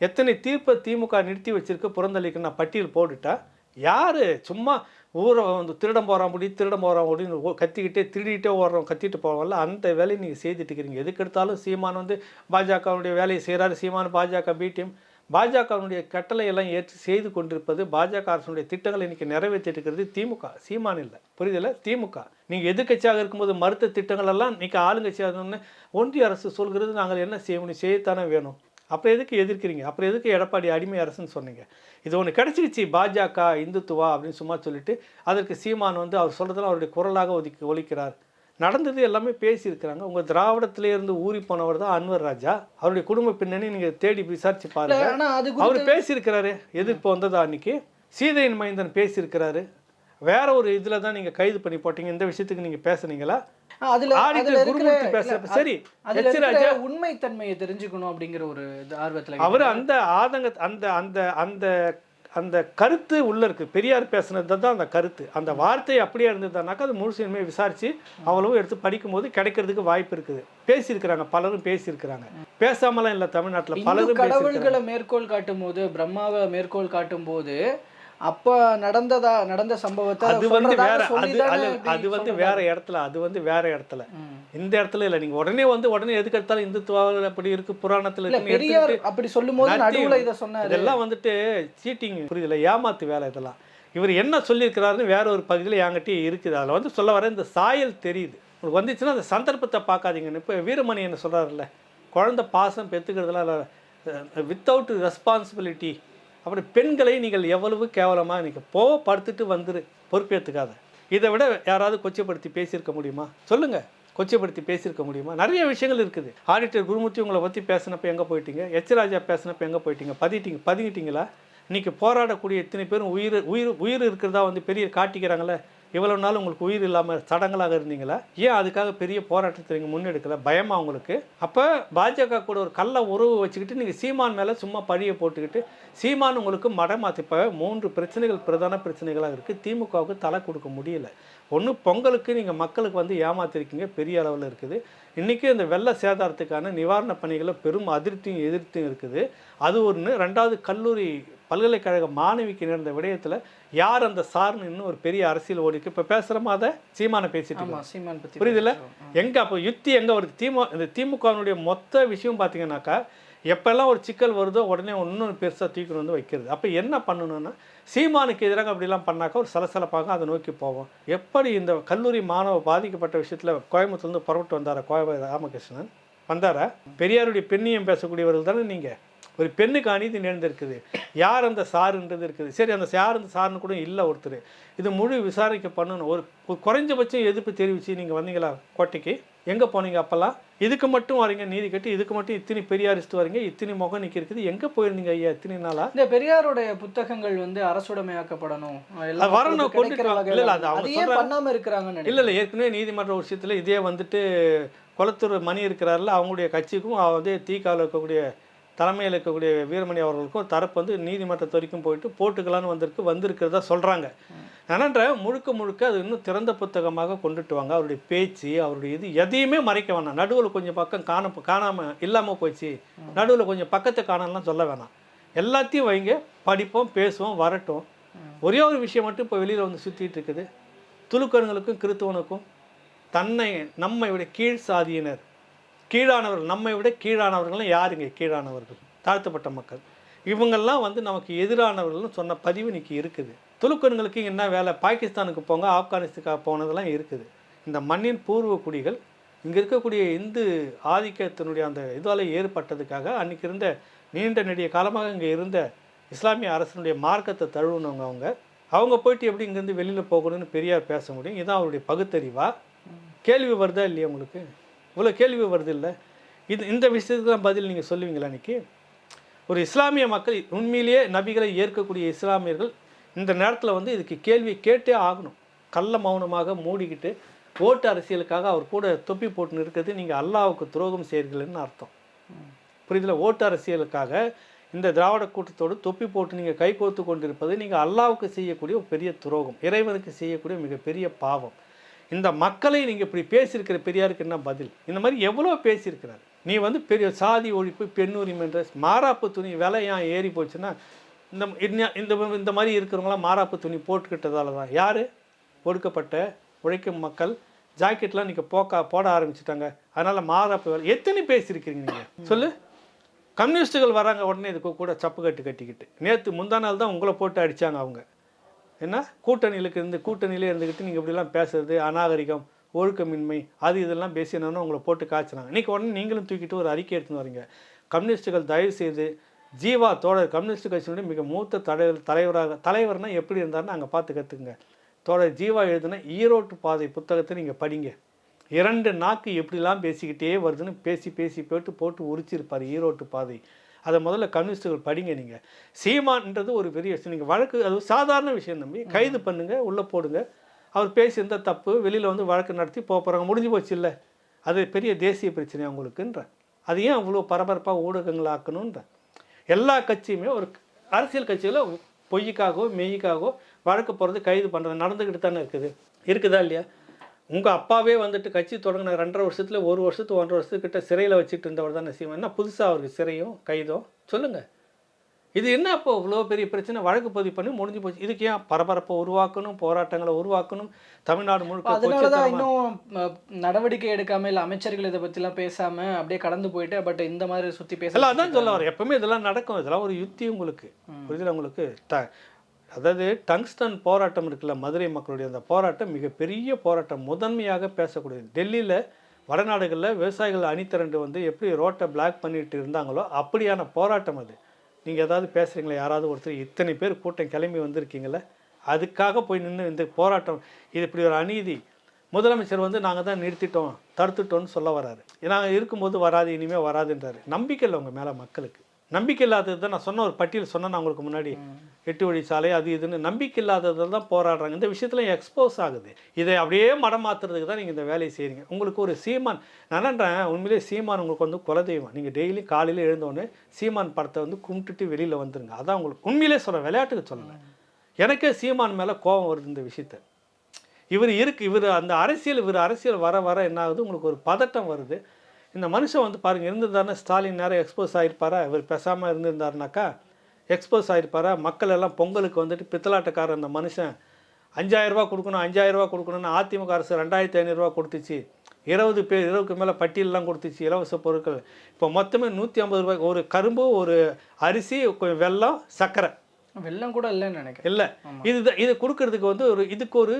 Speaker 1: எத்தனை தீர்ப்பை திமுக நிறுத்தி வச்சுருக்கு புறந்தளிக்கு நான் பட்டியல் போட்டுட்டா? யார்? சும்மா ஊரை வந்து திருடம் போகிறான் முடி திருடம் போகிறான் அப்படின்னு கத்திக்கிட்டே திருடிட்டே ஓடுறோம் கத்திட்டு போவோம்ல அந்த வேலையை நீங்கள் செய்துட்டு இருக்கிறீங்க எதுக்கு எடுத்தாலும் சீமான் வந்து பாஜகவுடைய வேலையை செய்கிறாரு சீமான் பாஜக பிடிஎம் பாஜகவினுடைய கட்டளை எல்லாம் ஏற்று செய்து கொண்டிருப்பது பாஜக அரசுடைய திட்டங்களை இன்றைக்கி நிறைவேற்றிருக்கிறது இருக்கிறது திமுக. சீமான் இல்லை. புரியுதுல? திமுக. நீங்கள் எதிர்க்கட்சியாக இருக்கும்போது மறுத்த திட்டங்கள் எல்லாம் இன்றைக்கி ஆளுங்கட்சியாக ஒன்றிய அரசு சொல்கிறது நாங்கள் என்ன செய்ய முடியும்? செய்யத்தானே வேணும். அப்புறம் எதுக்கு எதிர்க்கிறீங்க? அப்புறம் எதுக்கு எடப்பாடி அடிமை அரசுன்னு சொன்னீங்க? இது ஒன்று கிடச்சிருச்சு. பாஜக இந்துத்துவா அப்படின்னு சும்மா சொல்லிட்டு அதற்கு சீமான் வந்து அவர் சொல்கிறதெல்லாம் அவருடைய குரலாக ஒதுக்கி ஒழிக்கிறார் நடந்தது எல்லாமே பேசியிருக்கிறாங்க. உங்கள் திராவிடத்திலே இருந்து ஊறி போனவர் தான் அன்வர் ராஜா. அவருடைய குடும்ப பின்னணி நீங்கள் தேடி விசாரிச்சு பாருங்க. அவர் பேசியிருக்கிறாரு. எதிர்ப்பு வந்ததா அன்னைக்கு? சீதையின் மைந்தன் பேசியிருக்கிறாரு. வேற ஒரு இதில் தான் நீங்கள் கைது பண்ணி போட்டீங்க. இந்த விஷயத்துக்கு நீங்கள் பேசுனீங்களா?
Speaker 2: உண்மைத்தன்மையை தெரிஞ்சுக்கணும் அப்படிங்கிற ஒரு ஆர்வத்துல
Speaker 1: அவர் அந்த ஆதங்க அந்த அந்த அந்த அந்த கருத்து உள்ள இருக்கு. பெரியார் பேசுனது தான் அந்த கருத்து. அந்த வார்த்தை அப்படியே இருந்ததுனாக்கா அது முழுசுமே விசாரிச்சு அவ்வளவு எடுத்து படிக்கும்போது கிடைக்கிறதுக்கு வாய்ப்பு இருக்குது. பேசியிருக்கிறாங்க. பலரும் பேசியிருக்கிறாங்க. பேசாமலாம் இல்லை தமிழ்நாட்டில். பலரும்
Speaker 2: கடவுள்களை மேற்கோள் காட்டும் போது பிரம்மாவை மேற்கோள் காட்டும் போது அப்ப நடந்ததா நடந்த சம்பவத்தை
Speaker 1: அது வந்து வேற அது அது வந்து. வேற இடத்துல அது வந்து வேற இடத்துல. இந்த இடத்துல இல்லை நீங்க உடனே வந்து உடனே எதுக்கு எடுத்தாலும் இந்துத்துவாவில் அப்படி இருக்கு புராணத்தில் எடுத்துக்கிட்டு
Speaker 2: அப்படி சொல்லும்போது
Speaker 1: நத்தி-
Speaker 2: நடுவுல இத சொன்னாரு.
Speaker 1: இதெல்லாம் வந்துட்டு சீட்டிங் புரியுதுல ஏமாத்து வேலை இதெல்லாம். இவர் என்ன சொல்லியிருக்கிறாருன்னு வேற ஒரு பகுதியில் என்கிட்டயே இருக்குது. அதில் வந்து சொல்ல வர இந்த சாயல் தெரியுது. உங்களுக்கு வந்துச்சுன்னா அந்த சந்தர்ப்பத்தை பார்க்காதீங்கன்னு இப்போ வீரமணி என்ன சொல்கிறாருல்ல குழந்தை பாசம் பெற்றுக்கிறதுலாம் வித்தவுட் ரெஸ்பான்சிபிலிட்டி அப்புறம் பெண்களை நீங்கள் எவ்வளவு கேவலமாக இன்றைக்கி போ படுத்துட்டு வந்துரு பொறுப்பேற்றுக்காத இதை விட யாராவது கொச்சைப்படுத்தி பேசியிருக்க முடியுமா? சொல்லுங்கள் கொச்சைப்படுத்தி பேசியிருக்க முடியுமா? நிறைய விஷயங்கள் இருக்குது. ஆடிட்டர் குருமூர்த்தி உங்களை பற்றி பேசினப்போ எங்கே போயிட்டீங்க? எச் ராஜா எங்கே போயிட்டீங்க? பதிட்டீங்க பதுங்கிட்டீங்களா? இன்றைக்கி போராடக்கூடிய இத்தனை பேரும் உயிர் உயிர் உயிர் இருக்கிறதா வந்து பெரிய காட்டிக்கிறாங்களே? இவ்வளவு நாள் உங்களுக்கு உயிர் இல்லாமல் சடங்களாக இருந்தீங்களா? ஏன் அதுக்காக பெரிய போராட்டத்தை நீங்கள் முன்னெடுக்கல? பயமா உங்களுக்கு? அப்போ பாஜக கூட ஒரு கள்ள உறவு வச்சுக்கிட்டு நீங்கள் சீமான் மேலே சும்மா பழியை போட்டுக்கிட்டு சீமான் உங்களுக்கு மடமாத்தி இப்போ மூன்று பிரச்சனைகள் பிரதான பிரச்சனைகளாக இருக்குது திமுகவுக்கு தலை கொடுக்க முடியல. ஒன்று பொங்கலுக்கு நீங்கள் மக்களுக்கு வந்து ஏமாத்திருக்கீங்க பெரிய அளவில் இருக்குது. இன்றைக்கி இந்த வெள்ள சேதாரத்துக்கான நிவாரண பணிகளை பெரும் அதிருப்தியும் எதிர்த்தும் இருக்குது. அது ஒன்று ரெண்டாவது கல்லூரி பல்கலைக்கழக மாணவிக்கு நேர்ந்த விடயத்தில் யார் அந்த சார்னு இன்னும் ஒரு பெரிய அரசியல் ஓடிக்கு இப்போ பேசுகிறோமா அதை? சீமானை பேசிட்டு புரியுதுல்ல. எங்க அப்போ யுத்தி எங்க வருது? திமு இந்த திமுகவினுடைய மொத்த விஷயம் பார்த்தீங்கன்னாக்கா எப்பெல்லாம் ஒரு சிக்கல் வருதோ உடனே இன்னொன்று பெருசாக தூக்கிட்டு வந்து வைக்கிறது. அப்போ என்ன பண்ணணும்னா சீமானுக்கு எதிராக அப்படிலாம் பண்ணாக்கா ஒரு சலசலப்பாக அதை நோக்கி போவோம். எப்படி இந்த கல்லூரி மாணவ பாதிக்கப்பட்ட விஷயத்தில் கோயம்புத்தூர்லேருந்து புறப்பட்டு வந்தாரா கோயம்பு ராமகிருஷ்ணன்? வந்தாரா? பெரியாருடைய பெண்ணியம் பேசக்கூடியவர்கள் தானே நீங்கள் ஒரு பெண்ணுக்கு அநீதி நேர்ந்திருக்குது யார் அந்த சாருன்றது இருக்குது. சரி அந்த யார் அந்த சாருன்னு கூட இல்லை ஒருத்தர். இது முழு விசாரிக்க பண்ணணும். ஒரு குறைஞ்சபட்சம் எதிர்ப்பு தெரிவித்து நீங்கள் வந்தீங்களா கோட்டைக்கு? எங்கே போனீங்க அப்போல்லாம்? இதுக்கு மட்டும் வரீங்க நீதி கட்டி இதுக்கு மட்டும் இத்தனை பெரியாரிஸ்ட் வரீங்க இத்தனை முகம் நிற்க இருக்குது. எங்கே போயிருந்தீங்க ஐயா இத்தனை நாளா?
Speaker 2: இந்த பெரியாருடைய புத்தகங்கள் வந்து அரசுடைமையாக்கப்படணும்.
Speaker 1: வரணும், வாங்க.
Speaker 2: வகையில
Speaker 1: இல்ல, இல்ல, அது அவங்க
Speaker 2: அதையே
Speaker 1: சொல்றாங்க.
Speaker 2: பண்ணாம இருக்கிறாங்கன்னு
Speaker 1: இல்லை இல்லை ஏற்கனவே நீதிமன்ற விஷயத்தில் இதே வந்துட்டு குளத்தூர் மணி இருக்கிறாருல அவங்களுடைய கட்சிக்கும் அதே தீக்காவில் இருக்கக்கூடிய தலைமையில் இருக்கக்கூடிய வீரமணி அவர்களுக்கும் தரப்பு வந்து நீதிமன்றத்து வரைக்கும் போயிட்டு போட்டுக்கலான்னு வந்திருக்கு வந்திருக்கிறதா சொல்கிறாங்க என்னன்ற முழுக்க முழுக்க அது இன்னும் திறந்த புத்தகமாக கொண்டுட்டு வாங்க. அவருடைய பேச்சு அவருடைய இது எதையுமே மறைக்க வேணாம். நடுவில் கொஞ்சம் பக்கம் காண காணாமல் இல்லாமல் போச்சு நடுவில் கொஞ்சம் பக்கத்தை காணலாம் சொல்ல வேணாம். எல்லாத்தையும் வைங்க. படிப்போம் பேசுவோம் வரட்டும். ஒரே ஒரு விஷயம் மட்டும் இப்போ வெளியில் வந்து சுற்றிட்டு இருக்குது. துலுக்கணுங்களுக்கும் கிறித்துவனுக்கும் தன்னை நம்மை விட கீழ் சாதியினர் கீழானவர்கள் நம்மை விட கீழானவர்கள்லாம் யாருங்க? கீழானவர்கள் தாழ்த்தப்பட்ட மக்கள். இவங்கெல்லாம் வந்து நமக்கு எதிரானவர்கள்னு சொன்ன பதிவு இன்னைக்கு இருக்குது. துலுக்கணுங்களுக்கு என்ன வேலை? பாகிஸ்தானுக்கு போங்க ஆப்கானிஸ்தானுக்கு போனதெல்லாம் இருக்குது. இந்த மண்ணின் பூர்வ குடிகள் இங்கே இருக்கக்கூடிய இந்து ஆதிக்கத்தினுடைய அந்த இதால் ஏற்பட்டதுக்காக அன்னைக்கு இருந்த நீண்ட நெடிய காலமாக இங்கே இருந்த இஸ்லாமிய அரசனுடைய மார்க்கத்தை தழுவுனவங்க அவங்க. அவங்க போயிட்டு எப்படி இங்கேருந்து வெளியில் போகணும்னு பெரியார் பேச முடியும்? இதான் அவருடைய பகுத்தறிவா? கேள்வி வருதா இல்லையா உங்களுக்கு? இவ்வளோ கேள்வி வருது இல்லை? இது இந்த விஷயத்துக்கு பதில் நீங்கள் சொல்லுவீங்களா அன்றைக்கி ஒரு இஸ்லாமிய மக்கள் உண்மையிலேயே நபிகளை ஏற்கக்கூடிய இஸ்லாமியர்கள் இந்த நேரத்தில் வந்து இதுக்கு கேள்வி கேட்டே ஆகணும். கள்ள மௌனமாக மூடிக்கிட்டு ஓட்டு அரசியலுக்காக அவர் கூட தொப்பி போட்டுன்னு இருக்கிறது நீங்கள் அல்லாவுக்கு துரோகம் செய்கிறீர்கள்னு அர்த்தம். புரியுதுல? ஓட்டு அரசியலுக்காக இந்த திராவிட கூட்டத்தோடு தொப்பி போட்டு நீங்கள் கை கோர்த்து கொண்டிருப்பது நீங்கள் அல்லாவுக்கு செய்யக்கூடிய ஒரு பெரிய துரோகம் இறைவனுக்கு செய்யக்கூடிய மிகப்பெரிய பாவம். இந்த மக்களை நீங்கள் இப்படி பேசியிருக்கிற பெரியாருக்கு என்ன பதில்? இந்த மாதிரி எவ்வளோ பேசியிருக்கிறார்? நீ வந்து பெரிய சாதி ஒழிப்பு பெண்ணுரிமை என்ற மாறாப்பு துணி விலை ஏன் ஏறி போச்சுன்னா இந்த இந்த இந்த மாதிரி இருக்கிறவங்களாம் மாறாப்பு துணி போட்டுக்கிட்டதால தான். யார்? ஒடுக்கப்பட்ட உழைக்கும் மக்கள் ஜாக்கெட்லாம் நீங்கள் போக்கா போட ஆரம்பிச்சிட்டாங்க. அதனால் மாறாப்பு விலை எத்தனை பேசியிருக்கிறீங்க நீங்கள் சொல்லு. கம்யூனிஸ்ட்டுகள் வராங்க உடனே இதுக்கு கூட சப்பு கட்டு கட்டிக்கிட்டு. நேற்று முந்தா நாள் தான் உங்களை போட்டு அடித்தாங்க அவங்க. என்ன? கூட்டணிகளுக்கு இருந்து கூட்டணியிலே இருந்துக்கிட்டு நீங்கள் இப்படிலாம் பேசுறது அநாகரிகம் ஒழுக்கமின்மை அது இதெல்லாம் பேசி என்னன்னா உங்களை போட்டு காய்ச்சினாங்க. இன்றைக்கி உடனே நீங்களும் தூக்கிட்டு ஒரு அறிக்கை எடுத்துன்னு வரீங்க. கம்யூனிஸ்ட்டுகள் தயவு செய்து ஜீவா தோழர் கம்யூனிஸ்ட் கட்சியினுடைய மிக மூத்த தலைவர் தலைவராக தலைவர்னால் எப்படி இருந்தார்னு அங்கே பார்த்து கற்றுக்குங்க தோழர் ஜீவா எழுதின ஈரோட்டு பாதை புத்தகத்தை நீங்கள் படிங்க. இரண்டு நாக்கு எப்படிலாம் பேசிக்கிட்டே வருதுன்னு பேசி பேசி போட்டு போட்டு உரிச்சிருப்பார் ஈரோட்டு பாதை. அதை முதல்ல கம்யூனிஸ்ட்டுகள் படிங்க நீங்கள் சீமான்ன்றது ஒரு பெரிய விஷயம். நீங்கள் வழக்கு அது சாதாரண விஷயம் தம்பி. கைது பண்ணுங்க உள்ளே போடுங்க. அவர் பேசியிருந்த தப்பு வெளியில் வந்து வழக்கு நடத்தி போக போகிறாங்க முடிஞ்சு போச்சு இல்லை. அது பெரிய தேசிய பிரச்சனை அவங்களுக்குன்ற. அது ஏன் அவ்வளோ பரபரப்பாக ஊடகங்கள் ஆக்கணுன்ற? எல்லா கட்சியுமே ஒரு அரசியல் கட்சியில் பொய்யுக்காகவோ மெய்யுக்காகவோ வழக்கு போகிறது கைது பண்ணுறது நடந்துக்கிட்டு தானே இருக்குது. இருக்குதா இல்லையா? உங்கள் அப்பாவே வந்துட்டு கட்சி தொடங்கின ரெண்டரை வருஷத்தில் ஒரு வருஷத்து ஒன்றரை வருஷத்துக்கிட்ட சிறையில் வச்சுட்டு இருந்தவர் தானே சீமான். என்ன புதுசாக அவருக்கு சிறையும் கைதும் சொல்லுங்கள் இது என்ன அப்போ இவ்வளோ பெரிய பிரச்சனை? வழக்கு பதிவு பண்ணி முடிஞ்சு போச்சு. இதுக்கு ஏன் பரபரப்பை உருவாக்கணும் போராட்டங்களை உருவாக்கணும் தமிழ்நாடு முழுக்க
Speaker 2: அதனால தான் இன்னும் நடவடிக்கை எடுக்காம இல்லை அமைச்சர்கள் இதை பற்றிலாம் பேசாம அப்படியே கடந்து போயிட்டு பட் இந்த மாதிரி சுற்றி பேச
Speaker 1: அதான் சொல்ல வரேன். எப்பவுமே இதெல்லாம் நடக்கும். இதெல்லாம் ஒரு யுத்தி உங்களுக்கு. புரியுதுல உங்களுக்கு? த அதாவது டங்ஸ்டன் போராட்டம் இருக்குல்ல மதுரை மக்களுடைய அந்த போராட்டம் மிகப்பெரிய போராட்டம் முதன்மையாக பேசக்கூடியது. டெல்லியில் வடநாடுகளில் விவசாயிகள் அணித்திரண்டு வந்து எப்படி ரோட்டை பிளாக் பண்ணிட்டு இருந்தாங்களோ அப்படியான போராட்டம் அது. நீங்கள் ஏதாவது பேசுகிறீங்களா யாராவது ஒருத்தர் இத்தனை பேர் கூட்டம் கிளம்பி வந்திருக்கீங்களே அதுக்காக போய் நின்று இந்த போராட்டம் இது இப்படி ஒரு அநீதி. முதலமைச்சர் வந்து நாங்கள் தான் நிறுத்திட்டோம் தடுத்துட்டோம்னு சொல்ல வராரு. நாங்கள் இருக்கும்போது வராது இனிமேல் வராதுன்றாரு. நம்பிக்கை இல்லை உங்கள் மேலே மக்களுக்கு. நம்பிக்கை இல்லாதது தான் நான் சொன்ன ஒரு பட்டியல் சொன்னேன் நான் உங்களுக்கு முன்னாடி. எட்டு வழி சாலை அது இதுன்னு நம்பிக்கை இல்லாததில் தான் போராடுறாங்க. இந்த விஷயத்துல எக்ஸ்போஸ் ஆகுது. இதை அப்படியே மடம் மாத்துறதுக்கு தான் நீங்கள் இந்த வேலையை செய்கிறீங்க உங்களுக்கு ஒரு சீமான் நான் என்னன்றேன் உண்மையிலேயே சீமான் உங்களுக்கு வந்து குலதெய்வம். நீங்கள் டெய்லி காலையில் எழுந்தோடனே சீமான் படத்தை வந்து கும்பிட்டுட்டு வெளியில் வந்துருங்க. அதான் உங்களுக்கு உண்மையிலே சொல்கிறேன் விளையாட்டுக்கு சொல்லலை. எனக்கே சீமான் மேலே கோபம் வருது இந்த விஷயத்தை. இவர் இருக்கு இவர் அந்த அரசியல் இவர் அரசியல் வர வர என்ன ஆகுது? உங்களுக்கு ஒரு பதட்டம் வருது. இந்த மனுஷன் வந்து பாருங்க இருந்திருந்தாருன்னா ஸ்டாலின் நேரம் எக்ஸ்போஸ் ஆகிருப்பாரா இவர் பேசாமல் இருந்திருந்தாருனாக்கா எக்ஸ்போஸ் ஆகிருப்பாரா மக்கள் எல்லாம் பொங்கலுக்கு வந்துட்டு பித்தலாட்டக்காரர் அந்த மனுஷன். அஞ்சாயிரம் ரூபாய் கொடுக்கணும் அஞ்சாயிரம் ரூபாய் கொடுக்கணும்னு அதிமுக அரசு ரெண்டாயிரத்தி ஐநூறுரூவா கொடுத்துச்சு. இருபது பேர் இருபதுக்கு மேலே பட்டியலெலாம் கொடுத்துச்சு இலவச பொருட்கள். இப்போ மொத்தமே நூற்றி ஐம்பது ரூபாய் ஒரு கரும்பு ஒரு அரிசி கொஞ்சம் வெல்லம் சர்க்கரை.
Speaker 2: வெள்ளம் கூட இல்லைன்னு நினைக்கிறேன்.
Speaker 1: இல்லை. இது இது கொடுக்கறதுக்கு வந்து ஒரு இதுக்கு ஒரு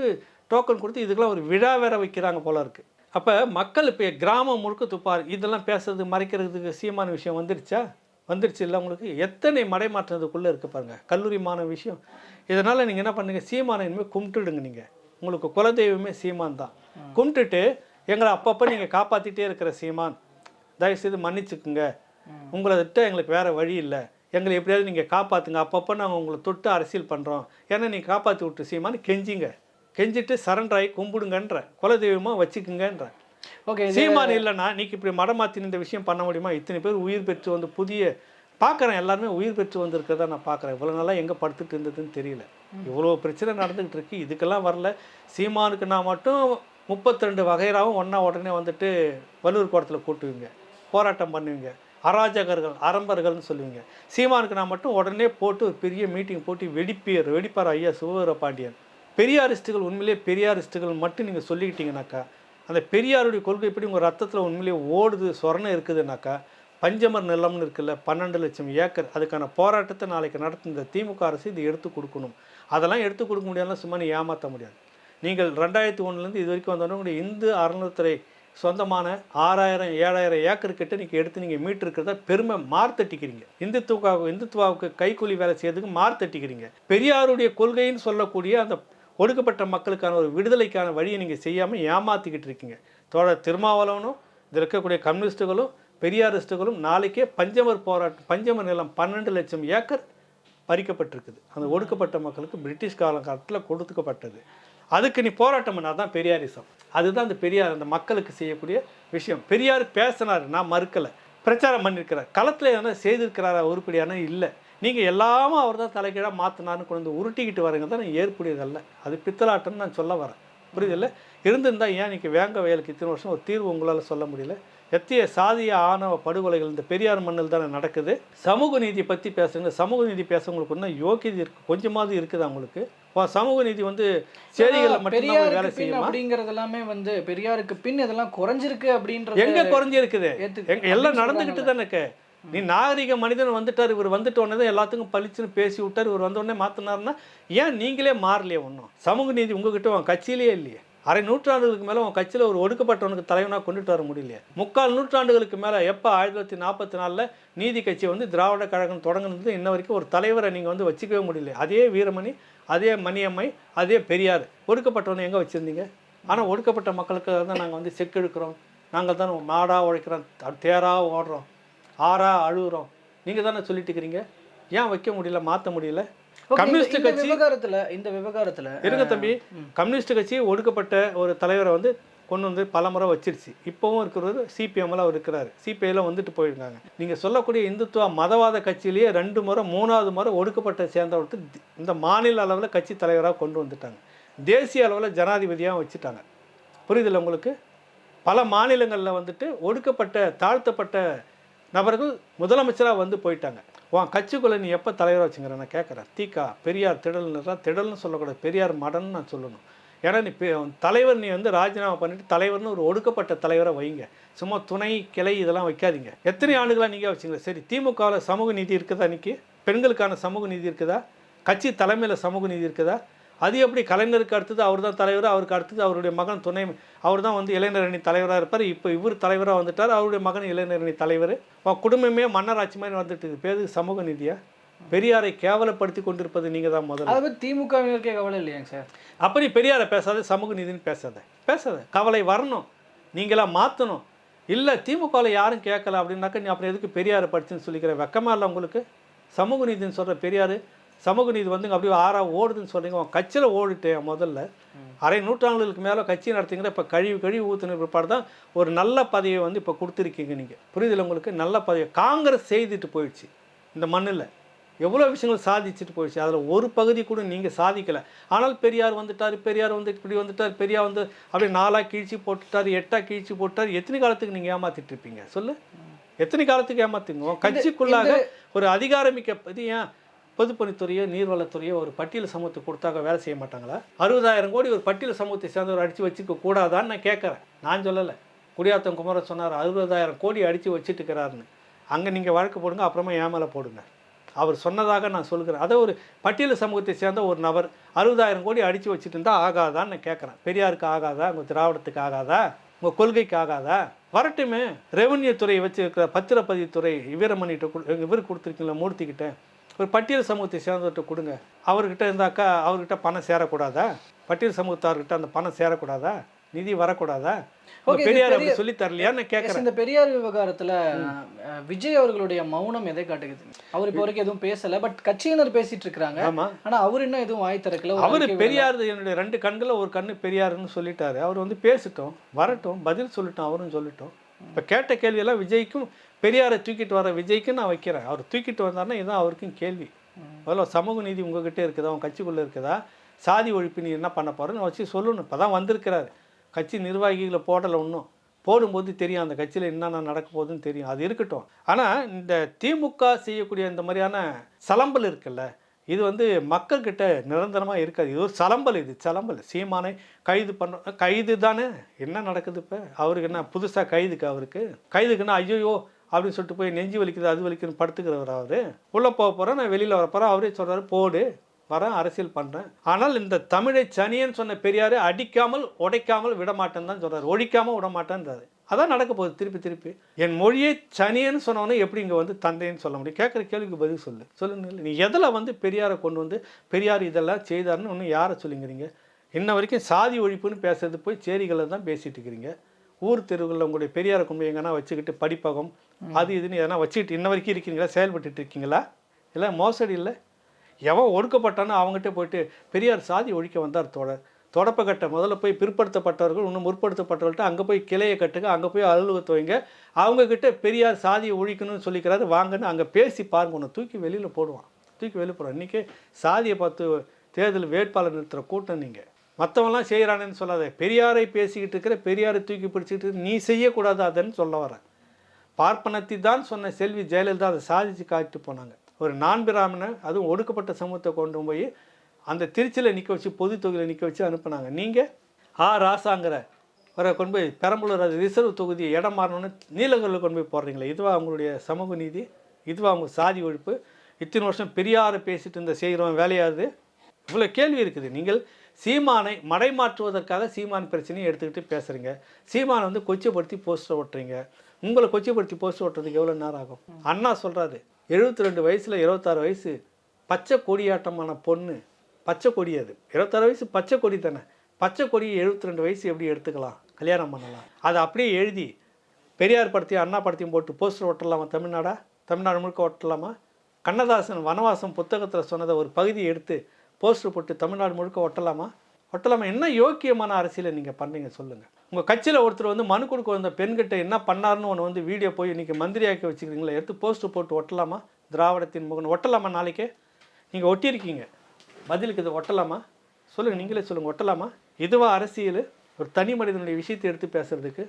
Speaker 1: டோக்கன் கொடுத்து இதுக்கெல்லாம் ஒரு விழா வேற வைக்கிறாங்க போல இருக்கு. அப்போ மக்கள் இப்போ கிராமம் முழுக்க துப்பாரு. இதெல்லாம் பேசுறது மறைக்கிறதுக்கு சீமான விஷயம் வந்துருச்சா? வந்துருச்சு இல்லை உங்களுக்கு? எத்தனை மடைமாற்றத்துக்குள்ளே இருக்கு பாருங்க. கல்லூரி மாணவ விஷயம். இதனால் நீங்கள் என்ன பண்ணுங்க? சீமானை இனிமேல் கும்பிட்டுடுங்க நீங்கள் உங்களுக்கு குலதெய்வமே சீமான் தான். கும்பிட்டுட்டு எங்களை அப்பப்போ நீங்கள் காப்பாற்றிட்டே இருக்கிற சீமான் தயவுசெய்து மன்னிச்சுக்குங்க. உங்களை விட்டு எங்களுக்கு வேறு வழி இல்லை. எங்களை எப்படியாவது நீங்கள் காப்பாற்றுங்க அப்பப்போ நாங்கள் உங்களை தொட்டு அரசியல் பண்ணுறோம் ஏன்னா நீங்கள் காப்பாற்றி விட்டு சீமான்னு கெஞ்சிங்க. கெஞ்சிட்டு சரண்டர் ஆகி கும்பிடுங்கன்ற. குலதெய்வமாக வச்சுக்குங்கன்ற.
Speaker 2: ஓகே
Speaker 1: சீமான் இல்லைன்னா நீக்கு இப்படி மடமாத்தி இந்த விஷயம் பண்ண முடியுமா? இத்தனை பேர் உயிர் பெற்று வந்து புதிய பார்க்குறேன் எல்லாருமே உயிர் பெற்று வந்திருக்கிறதா நான் பார்க்குறேன் இவ்வளோ நாளாக எங்கே படுத்துட்டு இருந்ததுன்னு தெரியல. இவ்வளோ பிரச்சனை நடந்துக்கிட்டு இருக்கு. இதுக்கெல்லாம் வரல. சீமானுக்கு நான் மட்டும் முப்பத்தி ரெண்டு வகைராவும் ஒன்றா உடனே வந்துட்டு வல்லூர் கோட்டத்தில் கூட்டுவீங்க. போராட்டம் பண்ணுவீங்க. அராஜகர்கள் அரம்பர்கள்னு சொல்லுவீங்க. சீமானுக்கு நான் மட்டும் உடனே போட்டு ஒரு பெரிய மீட்டிங் போட்டு வெடிப்பியர் வெடிப்பார் ஐயா சிவவீர பாண்டியன். பெரியாரிஸ்ட்டுகள் உண்மையிலேயே பெரியாரிஸ்ட்டுகள் மட்டும் நீங்கள் சொல்லிக்கிட்டீங்கனாக்கா அந்த பெரியாருடைய கொள்கை எப்படி உங்கள் ரத்தத்தில் உண்மையிலேயே ஓடுது சொரணை இருக்குதுனாக்கா பஞ்சமர் நிலம்னு இருக்குல்ல பன்னெண்டு லட்சம் ஏக்கர் அதுக்கான போராட்டத்தை நாளைக்கு நடத்தும் இந்த திமுக அரசு இது எடுத்து கொடுக்கணும். அதெல்லாம் எடுத்து கொடுக்க முடியாதுலாம் சும்மா நீ ஏமாற்ற முடியாது. நீங்கள் ரெண்டாயிரத்தி ஒன்றுலேருந்து இது வரைக்கும் வந்தோடனே உங்களுடைய இந்து அறநிலத்துறை சொந்தமான ஆறாயிரம் ஏழாயிரம் ஏக்கர் கிட்ட நீங்கள் எடுத்து நீங்கள் மீட்டிருக்கிறத பெருமை மார்த்தட்டிக்கிறீங்க. இந்துத்துவாவுக்கு இந்துத்துவாவுக்கு கைக்கூலி வேலை செய்யறதுக்கு மார்த்தட்டிக்கிறீங்க. பெரியாருடைய கொள்கைன்னு சொல்லக்கூடிய அந்த ஒடுக்கப்பட்ட மக்களுக்கான ஒரு விடுதலைக்கான வழியை நீங்கள் செய்யாமல் ஏமாற்றிக்கிட்டு இருக்கீங்க. தோழர் திருமாவளவனும் இதில் இருக்கக்கூடிய கம்யூனிஸ்ட்டுகளும் பெரியாரிஸ்ட்டுகளும் நாளைக்கே பஞ்சமர் போராட்டம் பஞ்சமர் நிலம் பன்னெண்டு லட்சம் ஏக்கர் பறிக்கப்பட்டிருக்குது. அந்த ஒடுக்கப்பட்ட மக்களுக்கு பிரிட்டிஷ் காலகட்டத்தில் கொடுத்துக்கப்பட்டது அதுக்கு நீ போராட்டம் பண்ணால் தான் பெரியாரிசம். அதுதான் அந்த பெரியார் அந்த மக்களுக்கு செய்யக்கூடிய விஷயம். பெரியார் பேசினார் நான் மறுக்கலை. பிரச்சாரம் பண்ணியிருக்கிறார். களத்தில் எதனா செய்திருக்கிறாரா உருப்படியான இல்லை. நீங்கள் எல்லாமும் அவர் தான் தலைகீழாக மாற்றினார்னு கொண்டு வந்து உருட்டிக்கிட்டு வரங்க தான் நான் ஏற்புடையதல்ல. அது பித்தலாட்டம்னு நான் சொல்ல வரேன். புரியுதில்ல? இருந்திருந்தா ஏன் இன்னைக்கு வேங்க வயலுக்கு இத்தனை வருஷம் ஒரு தீர்வு உங்களால் சொல்ல முடியல? எத்திய சாதிய ஆணவ படுகொலைகள் இந்த பெரியார் மண்ணில் தானே நடக்குது. சமூக நீதி பற்றி பேசுங்க. சமூக நீதி பேசுறவங்களுக்கு ஒன்றும் யோக்கியது இருக்கு கொஞ்சமாவது இருக்குது அவங்களுக்கு. சமூக நீதி வந்து செய்திகளில் மட்டும்தான் போய் வேலை செய்யுமா?
Speaker 2: அப்படிங்கறது எல்லாமே வந்து பெரியாருக்கு பின் இதெல்லாம் குறைஞ்சிருக்கு அப்படின்றது
Speaker 1: எங்க குறைஞ்சிருக்குது? எல்லாம் நடந்துக்கிட்டு தானே. நீ நாகரிக மனிதன் வந்துட்டார் இவர் வந்துட்ட உடனே தான் எல்லாத்துக்கும் பளிச்சுன்னு பேசி விட்டார் இவர் வந்தோடனே உடனே ஏன் நீங்களே மாறலையே ஒன்றும் சமூக நீதி உங்ககிட்ட உன் கட்சியிலேயே இல்லையே. அரை நூற்றாண்டுகளுக்கு மேலே உன் கட்சியில் ஒரு ஒடுக்கப்பட்டவனுக்கு தலைவனாக கொண்டுட்டு வர முடியலையே. முக்கால் நூற்றாண்டுகளுக்கு மேலே எப்போ ஆயிரத்தி தொள்ளாயிரத்தி நாற்பத்தி நாலில் நீதி கட்சி வந்து திராவிட கழகம் தொடங்குனது இன்ன வரைக்கும் ஒரு தலைவரை நீங்கள் வந்து வச்சுக்கவே முடியல அதே வீரமணி அதே மணியம்மை அதே பெரியார். ஒடுக்கப்பட்டவனை எங்கே வச்சுருந்தீங்க? ஆனால் ஒடுக்கப்பட்ட மக்களுக்கு தான் நாங்கள் வந்து செக்கு எடுக்கிறோம் நாங்கள் தான் மாடாக உழைக்கிறோம் தேராக ஓடுறோம். ஆறா அழுகுறோம். நீங்கள் தானே சொல்லிட்டு இருக்கிறீங்க ஏன் வைக்க முடியல மாற்ற முடியல? கம்யூனிஸ்ட் கட்சி
Speaker 2: விவகாரத்துல இந்த விவகாரத்துல
Speaker 1: இருங்க தம்பி. கம்யூனிஸ்ட் கட்சி ஒடுக்கப்பட்ட ஒரு தலைவரை வந்து கொண்டு வந்து பல முறை வச்சிருச்சு. இப்போவும் இருக்கிறவர் சிபிஎம்ல அவர் இருக்கிறாரு. சிபிஐல வந்துட்டு போயிருக்காங்க. நீங்கள் சொல்லக்கூடிய இந்துத்துவ மதவாத கட்சியிலேயே ரெண்டு முறை மூணாவது முறை ஒடுக்கப்பட்ட சேர்ந்தவர்த்து இந்த மாநில அளவில் கட்சி தலைவராக கொண்டு வந்துட்டாங்க. தேசிய அளவில் ஜனாதிபதியாக வச்சுட்டாங்க. புரியுதில்ல உங்களுக்கு? பல மாநிலங்களில் வந்துட்டு ஒடுக்கப்பட்ட தாழ்த்தப்பட்ட நபர்கள் முதலமைச்சராக வந்து போயிட்டாங்க. உன் கட்சிக்குள்ளே நீ எப்போ தலைவராக வச்சுங்கிற நான் கேட்குறேன் தீக்கா பெரியார் திடல்ன்றா திடல்னு சொல்லக்கூடாது. பெரியார் மடன்னு நான் சொல்லணும். ஏன்னா நீ தலைவர் நீ வந்து ராஜினாமா பண்ணிட்டு தலைவர்னு ஒரு ஒடுக்கப்பட்ட தலைவரை வைங்க. சும்மா துணை கிளை இதெல்லாம் வைக்காதீங்க. எத்தனை ஆண்டுகளாக நீங்கள் வச்சுங்க சரி திமுகவில் சமூக நீதி இருக்குதா இன்னைக்கு? பெண்களுக்கான சமூக நீதி இருக்குதா? கட்சி தலைமையில் சமூக நீதி இருக்குதா? அது எப்படி கலைஞருக்கு அடுத்தது அவர் தான் தலைவர் அவருக்கு அடுத்தது அவருடைய மகன் துணை அவர் தான் வந்து இளைஞர் அணி தலைவராக இருப்பார். இப்போ இவர் தலைவராக வந்துட்டார் அவருடைய மகன் இளைஞர் அணி தலைவர் குடும்பமே மன்னராட்சி மாதிரி வந்துட்டு பேரு சமூக நீதியா? பெரியாரை கேவலப்படுத்தி கொண்டிருப்பது நீங்கள் தான் முதல்ல.
Speaker 2: அதை திமுகவினருக்கே கவலை இல்லையாங்க சார்?
Speaker 1: அப்ப நீ பெரியாரை பேசாத சமூக நீதினு பேசாத. பேசாத. கவலை வரணும். நீங்களா மாற்றணும் இல்லை திமுகவில் யாரும் கேட்கல அப்படின்னாக்கா நீ அப்புறம் எதுக்கு பெரியாரை படிச்சுன்னு சொல்லிக்கிற வெக்கமா இல்லை உங்களுக்கு? சமூக நீதின்னு சொல்கிற பெரியார் சமூக நீதி வந்து அப்படியே ஆறா ஓடுதுன்னு சொல்றீங்க. உன் கட்சியில் ஓடிட்டேன் முதல்ல. அரை நூற்றாண்டுகளுக்கு மேலே கட்சி நடத்திங்கிற இப்போ கழிவு கழிவு ஊற்றின பிற்பாடு தான் ஒரு நல்ல பதவியை வந்து இப்போ கொடுத்துருக்கீங்க நீங்கள் புரியுதுல உங்களுக்கு? நல்ல பதவி. காங்கிரஸ் செய்துட்டு போயிடுச்சு இந்த மண்ணில். எவ்வளோ விஷயங்கள் சாதிச்சுட்டு போயிடுச்சு. அதில் ஒரு பகுதி கூட நீங்கள் சாதிக்கலை. ஆனால் பெரியார் வந்துட்டார் பெரியார் வந்து இப்படி வந்துட்டார் பெரியார் வந்து அப்படியே நாலாக கீழ்ச்சி போட்டுட்டார் எட்டாக கீழ்ச்சி போட்டார் எத்தனை காலத்துக்கு நீங்கள் ஏமாத்திட்டு இருப்பீங்க? சொல்லு. எத்தனை காலத்துக்கு ஏமாத்துங்க? உன் கட்சிக்குள்ளாக ஒரு அதிகாரமிக்க இது ஏன் பொதுப்பணித்துறையோ நீர்வளத்துறையோ ஒரு பட்டியல் சமூகத்துக்கு கொடுத்தாக்க வேலை செய்ய மாட்டாங்களா? அறுபதாயிரம் கோடி ஒரு பட்டியல் சமூகத்தை சேர்ந்தவர் அடித்து வச்சுக்க கூடாதான்னு நான் கேட்குறேன். நான் சொல்லலை. குடியாத்தம் குமரன் சொன்னார் அறுபதாயிரம் கோடி அடித்து வச்சுட்டு இருக்கிறாருன்னு அங்கே நீங்கள் வழக்கு போடுங்க அப்புறமா ஏன் மேலே போடுங்க. அவர் சொன்னதாக நான் சொல்கிறேன் அதை ஒரு பட்டியல் சமூகத்தை சேர்ந்த ஒரு நபர் அறுபதாயிரம் கோடி அடித்து வச்சுட்டு இருந்தால் ஆகாதான்னு நான் கேட்குறேன். பெரியாருக்கு ஆகாதா? உங்கள் திராவிடத்துக்கு ஆகாதா? உங்கள் கொள்கைக்கு ஆகாதா? வரட்டுமே. ரெவன்யூ துறையை வச்சுருக்கிற பத்திரப்பதிவுத்துறை வீரமணிகிட்ட கொடு இவர் கொடுத்துருக்கீங்களா? மூர்த்திக்கிட்ட ஒரு பட்டியல் சமூகத்தை சேர்ந்தவர்கிட்ட கொடுங்க. அவர்கிட்ட இருந்தாக்கா அவர்கிட்ட பணம் சேரக்கூடாதா? பட்டியல் சமூகத்தார்கிட்ட அந்த பணம் சேரக்கூடாதா? நிதி வரக்கூடாதா? பெரியார்
Speaker 2: பெரிய-
Speaker 1: அப்படி சொல்லி தரலையான்னு கேட்குறேன்
Speaker 2: இந்த பெரியார் விவகாரத்துல விஜய் அவர்களுடைய மௌனம் எதை காட்டுகிறது? அவர் இப்போ வரைக்கும் எதுவும் பேசல பட் கட்சியினர் பேசிட்டு இருக்காங்க
Speaker 1: ஆமாம்
Speaker 2: ஆனா அவர் இன்னும் எதுவும் வாய் திறக்கல
Speaker 1: அவர். பெரியார் என்னுடைய ரெண்டு கண்களில் ஒரு கண்ணு பெரியாருன்னு சொல்லிட்டாரு. அவர் வந்து பேசிட்டோம் வரட்டும் பதில் சொல்லட்டும் அவரும் சொல்லட்டும். இப்போ கேட்ட கேள்வியெல்லாம் விஜய்க்கும் பெரியாரை தூக்கிட்டு வர விஜய்க்கு நான் வைக்கிறேன். அவர் தூக்கிட்டு வந்தாருன்னா இதுதான் அவருக்கும் கேள்வி. முதல்ல சமூக நீதி உங்ககிட்ட இருக்குதா? உன் கட்சிக்குள்ளே இருக்குதா? சாதி ஒழிப்பு நீ என்ன பண்ண போகிறேன்னு வச்சு சொல்லணும். இப்போ தான் வந்திருக்கிறாரு. கட்சி நிர்வாகிகளை போடலை இன்னும் போடும்போது தெரியும் அந்த கட்சியில் என்னென்ன நடக்க போகுதுன்னு தெரியும். அது இருக்கட்டும். ஆனால் இந்த திமுக செய்யக்கூடிய இந்த மாதிரியான சலம்பல் இருக்குல்ல இது வந்து மக்கள்கிட்ட நிரந்தரமாக இருக்காது. இது ஒரு சலம்பல் இது சலம்பல். சீமானை கைது பண்ண கைது தானே என்ன நடக்குது இப்போ? அவருக்கு என்ன புதுசாக கைதுக்கு அவருக்கு? கைதுக்குன்னா ஐயோ அப்படின்னு சொல்லிட்டு போய் நெஞ்சு வலிக்குது அது வலிக்குதுன்னு படுத்துக்கிறவர் அவர். உள்ளே போக போகிறேன் நான் வெளியில் வர போகிறேன் அவரே சொல்கிறாரு போடு வரேன் அரசியல் பண்ணுறேன் ஆனால் இந்த தமிழை சனியன்னு சொன்ன பெரியார் அடிக்காமல் உடைக்காமல் விட மாட்டேன்னு தான் சொல்கிறார் ஒழிக்காமல் விட மாட்டேன்றாரு அதான் நடக்க போகுது திருப்பி திருப்பி. என் மொழியை சனியன்னு சொன்னோன்னே எப்படி இங்கே வந்து தந்தைன்னு சொல்ல முடியும்? கேட்குற கேள்விக்கு பதில் சொல்லு. சொல்லுங்க நீ எதில் வந்து பெரியாரை கொண்டு வந்து பெரியார் இதெல்லாம் செய்தாருன்னு ஒன்றும் யாரை சொல்லிங்கிறீங்க? இன்ன வரைக்கும் சாதி ஒழிப்புன்னு பேசுறது போய் சேரிகளை தான் பேசிகிட்டு இருக்கிறீங்க. ஊர் தெருவுகளில் உங்களுடைய பெரியார் கும்பி எங்கன்னா வச்சுக்கிட்டு படிப்பகம் அது இதுன்னு எதனா வச்சுக்கிட்டு இன்ன வரைக்கும் இருக்கீங்களா? செயல்பட்டுட்டு இருக்கீங்களா? இல்லை மோசடி இல்லை? எவன் ஒடுக்கப்பட்டானோ அவங்ககிட்ட போயிட்டு பெரியார் சாதி ஒழிக்க வந்தார் தோழர். தொடப்பக்கட்டை முதல்ல போய் பிற்படுத்தப்பட்டவர்கள் இன்னும் முற்படுத்தப்பட்டவர்கள்ட்ட அங்கே போய் கிளையை கட்டுங்க அங்கே போய் அலுவலகத்தை வைங்க. அவங்கக்கிட்ட பெரியார் சாதியை ஒழிக்கணும்னு சொல்லிக்கிறாரு வாங்கன்னு அங்கே பேசி பாருங்க ஒன்று தூக்கி வெளியில் போடுவான். தூக்கி வெளியில் போடுவான். இன்றைக்கி சாதியை பார்த்து தேர்தல் வேட்பாளர் நிறுத்துகிற கூட்டம் நீங்கள் மற்றவெல்லாம் செய்கிறானேன்னு சொல்லாத. பெரியாரை பேசிக்கிட்டு இருக்கிற பெரியாரை தூக்கி பிடிச்சிக்கிட்டு நீ செய்யக்கூடாது அதுன்னு சொல்ல வரேன் பார்ப்பனத்தை தான் சொன்ன செல்வி ஜெயலலிதா அதை சாதித்து காட்டிட்டு போனாங்க. ஒரு நான் பிராமணன் அதுவும் ஒடுக்கப்பட்ட சமூகத்தை கொண்டு போய் அந்த திருச்சியில் நிற்க வச்சு பொது தொகுதியில் நிற்க வச்சு அனுப்புனாங்க. நீங்கள் ஆ ராசாங்கிற. வர கொண்டு போய் பெரம்பலூர் அது ரிசர்வ் தொகுதியை இடம் மாறணும்னு நீலகரில் கொண்டு போய் போடுறீங்களே இதுவா அவங்களுடைய சமூக நீதி? இதுவா அவங்க சாதி ஒழிப்பு? இத்தனை வருஷம் பெரியாரை பேசிட்டு இருந்த செய்கிறவன் வேலையாது இவ்வளோ கேள்வி இருக்குது. நீங்கள் சீமானை மடைமாற்றுவதற்காக சீமான் பிரச்சனையை எடுத்துக்கிட்டு பேசுகிறீங்க சீமானை வந்து கொச்சப்படுத்தி போஸ்டர் ஓட்டுறீங்க. உங்களை கொச்சைப்படுத்தி போஸ்டர் ஓட்டுறதுக்கு எவ்வளோ நேரம் ஆகும்? அண்ணா சொல்கிறாரு எழுபத்தி ரெண்டு வயசில் இருபத்தாறு வயசு பச்சை கொடியாட்டமான பொண்ணு. பச்சை கொடி அது. இருபத்தாறு வயசு பச்சை கொடி தானே. பச்சை கொடியை எழுபத்தி ரெண்டு வயசு எப்படி எடுத்துக்கலாம்? கல்யாணம் பண்ணலாம். அதை அப்படியே எழுதி பெரியார் படத்தையும் அண்ணா படத்தையும் போட்டு போஸ்டர் ஓட்டலாமா தமிழ்நாடா? தமிழ்நாடு முழுக்க ஒட்டலாமா கண்ணதாசன் வனவாசம் புத்தகத்தில் சொன்னதை ஒரு பகுதியை எடுத்து போஸ்டர் போட்டு தமிழ்நாடு முழுக்க ஒட்டலாமா? ஒட்டலாமா? என்ன யோக்கியமான அரசியலை நீங்கள் பண்ணீங்க சொல்லுங்கள் உங்கள் கட்சியில் ஒருத்தர் வந்து மனு கொடுக்க வந்த பெண்கிட்ட என்ன பண்ணாருன்னு ஒன்று வந்து வீடியோ போய் இன்றைக்கி மந்திரியாக்கி வச்சுக்கிறீங்களா எடுத்து போஸ்டர் போட்டு ஒட்டலாமா? திராவிடத்தின் முகன் ஒட்டலாமா நாளைக்கே? நீங்கள் ஒட்டியிருக்கீங்க. பதிலுக்கு இதை ஒட்டலாமா? சொல்லுங்கள் நீங்களே சொல்லுங்கள் ஒட்டலாமா? இதுவாக அரசியல்? ஒரு தனி மனிதனுடைய விஷயத்தை எடுத்து பேசுகிறதுக்கு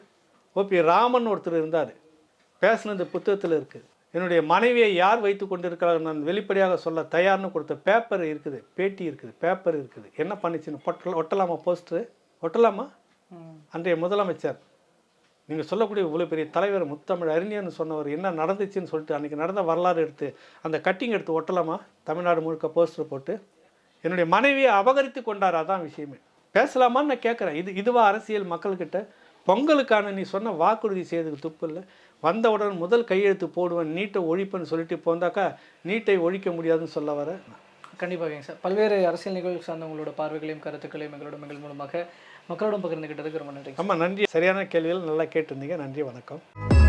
Speaker 1: ஓபி ராமன் ஒருத்தர் இருந்தார். பேசுனது புத்தகத்தில் இருக்குது என்னுடைய மனைவியை யார் வைத்து கொண்டிருக்கிறார்கள் நான் வெளிப்படையாக சொல்ல தயார்னு கொடுத்த பேப்பர் இருக்குது பேட்டி இருக்குது பேப்பர் இருக்குது. என்ன பண்ணிச்சுன்னு பொட்டல ஒட்டலாமா போஸ்டரு ஒட்டலாமா? அன்றைய முதலமைச்சர் நீங்கள் சொல்லக்கூடிய இவ்வளோ பெரிய தலைவர் முத்தமிழ் அறிஞர்னு சொன்னவர் என்ன நடந்துச்சுன்னு சொல்லிட்டு அன்றைக்கி நடந்த வரலாறு எடுத்து அந்த கட்டிங் எடுத்து ஒட்டலாமா? தமிழ்நாடு முழுக்க போஸ்டர் போட்டு என்னுடைய மனைவியை அபகரித்து கொண்டார் அதான் விஷயமே. பேசலாமான்னு நான் கேட்குறேன். இது இதுவா அரசியல் மக்கள்கிட்ட? பொங்கலுக்கான நீ சொன்ன வாக்குறுதி செய்யறதுக்கு துப்பு இல்லை. வந்தவுடன் முதல் கையெழுத்து போடுவேன் நீட்டை ஒழிப்பேன்னு சொல்லிட்டு போந்தாக்கா நீட்டை ஒழிக்க முடியாதுன்னு சொல்ல வர.
Speaker 2: கண்டிப்பாக சார். பல்வேறு அரசியல் நிகழ்வு சார்ந்த உங்களோட பார்வைகளையும் கருத்துக்களையும் எங்களோட எங்கள் மூலமாக மக்களோட பகிர்ந்துகிட்டதுக்கு ரொம்ப நன்றி
Speaker 1: ஆமாம் நன்றி. சரியான கேள்விகள் நல்லா கேட்டிருந்தீங்க. நன்றி வணக்கம்.